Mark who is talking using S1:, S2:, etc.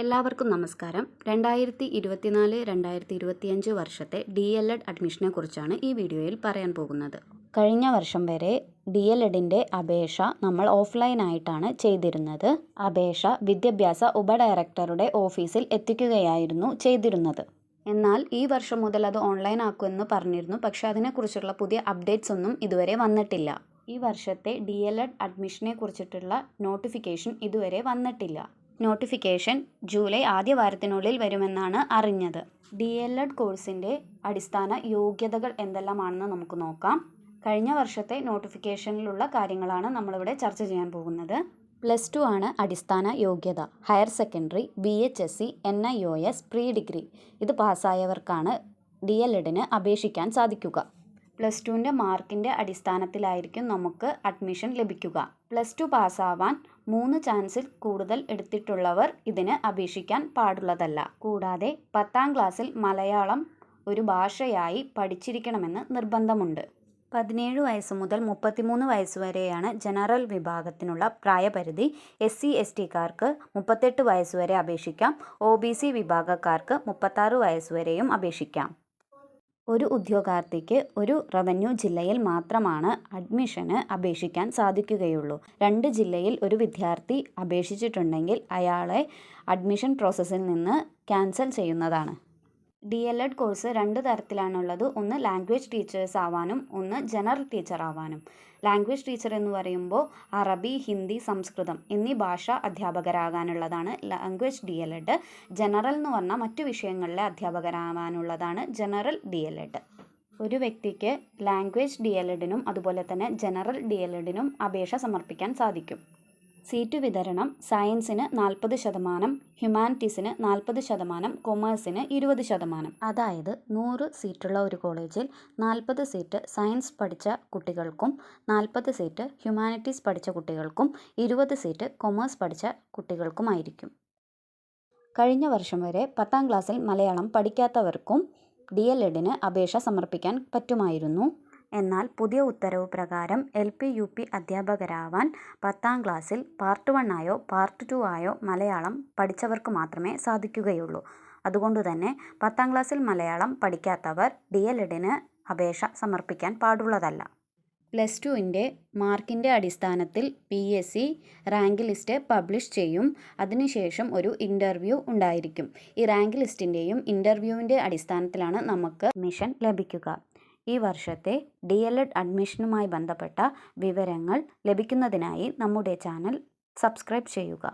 S1: എല്ലാവർക്കും നമസ്കാരം. രണ്ടായിരത്തി ഇരുപത്തിനാല് രണ്ടായിരത്തി ഇരുപത്തിയഞ്ച് വർഷത്തെ ഡി എൽ എഡ് അഡ്മിഷനെ കുറിച്ചാണ് ഈ വീഡിയോയിൽ പറയാൻ പോകുന്നത്. കഴിഞ്ഞ വർഷം വരെ ഡി എൽ എഡിന്റെ അപേക്ഷ നമ്മൾ ഓഫ്ലൈനായിട്ടാണ് ചെയ്തിരുന്നത്. അപേക്ഷ വിദ്യാഭ്യാസ ഉപഡയറക്ടറുടെ ഓഫീസിൽ എത്തിക്കുകയായിരുന്നു ചെയ്തിരുന്നത്. എന്നാൽ ഈ വർഷം മുതൽ അത് ഓൺലൈൻ ആക്കുമെന്ന് പറഞ്ഞിരുന്നു. പക്ഷേ അതിനെക്കുറിച്ചുള്ള പുതിയ അപ്ഡേറ്റ്സ് ഒന്നും ഇതുവരെ വന്നിട്ടില്ല. ഈ വർഷത്തെ ഡി എൽ എഡ് അഡ്മിഷനെ കുറിച്ചിട്ടുള്ള നോട്ടിഫിക്കേഷൻ ഇതുവരെ വന്നിട്ടില്ല. നോട്ടിഫിക്കേഷൻ ജൂലൈ ആദ്യ വാരത്തിനുള്ളിൽ വരുമെന്നാണ് അറിഞ്ഞത്. ഡി എൽ എഡ് കോഴ്സിന്റെ അടിസ്ഥാന യോഗ്യതകൾ എന്തെല്ലാമാണെന്ന് നമുക്ക് നോക്കാം. കഴിഞ്ഞ വർഷത്തെ നോട്ടിഫിക്കേഷനിലുള്ള കാര്യങ്ങളാണ് നമ്മളിവിടെ ചർച്ച ചെയ്യാൻ പോകുന്നത്. പ്ലസ് ടു ആണ് അടിസ്ഥാന യോഗ്യത. Higher secondary B H S C N I O S pre degree. ഇത് പാസ്സായവർക്കാണ് ഡി എൽ എഡിന് അപേക്ഷിക്കാൻ സാധിക്കുക. പ്ലസ് ടുവിന്റെ മാർക്കിന്റെ അടിസ്ഥാനത്തിലായിരിക്കും നമുക്ക് അഡ്മിഷൻ ലഭിക്കുക. പ്ലസ് ടു പാസ്സാവാൻ മൂന്ന് ചാൻസിൽ കൂടുതൽ എടുത്തിട്ടുള്ളവർ ഇതിന് അപേക്ഷിക്കാൻ പാടുള്ളതല്ല. കൂടാതെ പത്താം ക്ലാസ്സിൽ മലയാളം ഒരു ഭാഷയായി പഠിച്ചിരിക്കണമെന്ന് നിർബന്ധമുണ്ട്. പതിനേഴ് വയസ്സ് മുതൽ മുപ്പത്തിമൂന്ന് വയസ്സ് വരെയാണ് ജനറൽ വിഭാഗത്തിനുള്ള പ്രായപരിധി. എസ് സി എസ് ടിക്കാർക്ക് മുപ്പത്തെട്ട് വയസ്സ് വരെ അപേക്ഷിക്കാം. ഒ ബി സി വിഭാഗക്കാർക്ക് മുപ്പത്താറ് വയസ്സ് വരെയും അപേക്ഷിക്കാം. ഒരു ഉദ്യോഗാർത്ഥിക്ക് ഒരു റവന്യൂ ജില്ലയിൽ മാത്രമാണ് അഡ്മിഷന് അപേക്ഷിക്കാൻ സാധിക്കുകയുള്ളൂ. രണ്ട് ജില്ലയിൽ ഒരു വിദ്യാർത്ഥി അപേക്ഷിച്ചിട്ടുണ്ടെങ്കിൽ അയാളെ അഡ്മിഷൻ പ്രോസസ്സിൽ നിന്ന് ക്യാൻസൽ ചെയ്യുന്നതാണ്. ഡി എൽ എഡ് കോഴ്സ് രണ്ട് തരത്തിലാണുള്ളത്. ഒന്ന് ലാംഗ്വേജ് ടീച്ചേഴ്സ് ആവാനും ഒന്ന് ജനറൽ ടീച്ചർ ആവാനും ലാംഗ്വേജ് ടീച്ചർ എന്ന് പറയുമ്പോൾ അറബി ഹിന്ദി സംസ്കൃതം എന്നീ ഭാഷ അധ്യാപകരാകാനുള്ളതാണ്. Language D L Ed. General എന്ന് പറഞ്ഞാൽ മറ്റു വിഷയങ്ങളിലെ അധ്യാപകരാകാനുള്ളതാണ് ജനറൽ ഡി എൽ എഡ്. ഒരു വ്യക്തിക്ക് ലാംഗ്വേജ് ഡി എൽ എഡിനും അതുപോലെ തന്നെ ജനറൽ ഡി എൽ എഡിനും അപേക്ഷ സമർപ്പിക്കാൻ സാധിക്കും. സീറ്റ് വിതരണം സയൻസിന് നാൽപ്പത് ശതമാനം ഹ്യൂമാനിറ്റീസിന് നാൽപ്പത് ശതമാനം കൊമേഴ്സിന് ഇരുപത് ശതമാനം. അതായത് നൂറ് സീറ്റുള്ള ഒരു കോളേജിൽ നാൽപ്പത് സീറ്റ് സയൻസ് പഠിച്ച കുട്ടികൾക്കും നാൽപ്പത് സീറ്റ് ഹ്യൂമാനിറ്റീസ് പഠിച്ച കുട്ടികൾക്കും ഇരുപത് സീറ്റ് കൊമേഴ്സ് പഠിച്ച കുട്ടികൾക്കുമായിരിക്കും കഴിഞ്ഞ വർഷം വരെ പത്താം ക്ലാസ്സിൽ മലയാളം പഠിക്കാത്തവർക്കും ഡി എൽ എഡിന് അപേക്ഷ സമർപ്പിക്കാൻ പറ്റുമായിരുന്നു. എന്നാൽ പുതിയ ഉത്തരവ് പ്രകാരം എൽ പി യു പി അധ്യാപകരാവാൻ പത്താം ക്ലാസ്സിൽ പാർട്ട് വൺ ആയോ പാർട്ട് ടു ആയോ മലയാളം പഠിച്ചവർക്ക് മാത്രമേ സാധിക്കുകയുള്ളൂ. അതുകൊണ്ട് തന്നെ പത്താം ക്ലാസ്സിൽ മലയാളം പഠിക്കാത്തവർ ഡി എൽ എഡിന് അപേക്ഷ സമർപ്പിക്കാൻ പാടുള്ളതല്ല. പ്ലസ് ടുവിന്റെ മാർക്കിന്റെ അടിസ്ഥാനത്തിൽ P S C rank list publish ചെയ്യും. അതിനുശേഷം ഒരു ഇന്റർവ്യൂ ഉണ്ടായിരിക്കും. ഈ റാങ്ക് ലിസ്റ്റിന്റെയും ഇന്റർവ്യൂവിന്റെ അടിസ്ഥാനത്തിലാണ് നമുക്ക് മിഷൻ ലഭിക്കുക. ഈ വർഷത്തെ ഡി എൽ എഡ് അഡ്മിഷനുമായി ബന്ധപ്പെട്ട വിവരങ്ങൾ ലഭിക്കുന്നതിനായി നമ്മുടെ ചാനൽ സബ്സ്ക്രൈബ് ചെയ്യുക.